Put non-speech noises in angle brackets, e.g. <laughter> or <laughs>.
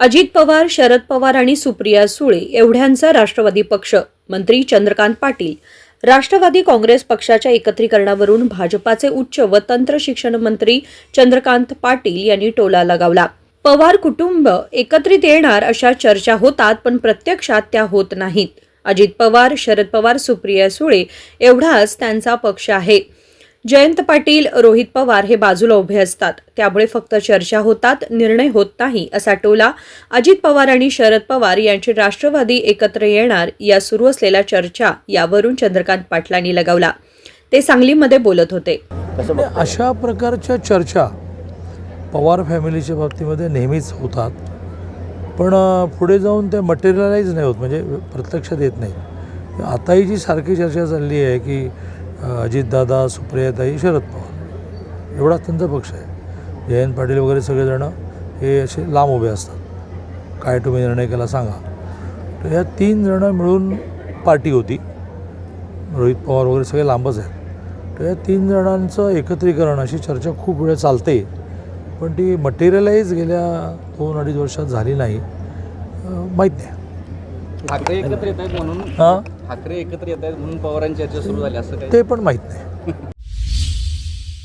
अजित पवार शरद पवार आणि सुप्रिया सुळे एवढ्यांचा राष्ट्रवादी पक्ष. मंत्री चंद्रकांत पाटील. राष्ट्रवादी काँग्रेस पक्षाच्या एकत्रीकरणावरून भाजपाचे उच्च व तंत्र शिक्षण मंत्री चंद्रकांत पाटील यांनी टोला लगावला. पवार कुटुंब एकत्रित येणार अशा चर्चा होतात पण प्रत्यक्षात त्या होत नाहीत. अजित पवार शरद पवार सुप्रिया सुळे एवढाच त्यांचा पक्ष आहे. जयंत पाटील रोहित पवार हे बाजूला उभे असतात. त्यामुळे फक्त चर्चा होतात निर्णय होत नाही असा टोला अजित पवार आणि शरद पवार यांची राष्ट्रवादी एकत्र येणार या सुरू असलेल्या चर्चा यावरून चंद्रकांत पाटलांनी लगावला. ते सांगलीमध्ये बोलत होते? अशा प्रकारच्या चर्चा पवार फॅमिलीच्या बाबतीमध्ये नेहमीच होतात. पण पुढे जाऊन त्या मटेरियलाइज नाही होत म्हणजे प्रत्यक्षात येत नाही. आताही जी सारखी चर्चा चालली आहे की अजितदादा सुप्रियाताई शरद पवार. एवढाच त्यांचा पक्ष आहे. जयंत पाटील वगैरे सगळेजणं हे असे लांब उभे असतात. काय तुम्ही निर्णय केला सांगा. तर ह्या तीन जणं मिळून पार्टी होती. रोहित पवार वगैरे सगळे लांबच आहेत. तर या तीन जणांचं एकत्रीकरण अशी चर्चा खूप वेळ चालते. पण ती मटेरियलाइज गेल्या दोन अडीच वर्षात झाली नाही. माहीत नाही. म्हणून. हां? ठाकरे एकत्र येत आहेत म्हणून पवारांची चर्चा सुरू झाली असं ते पण माहीत नाही. <laughs>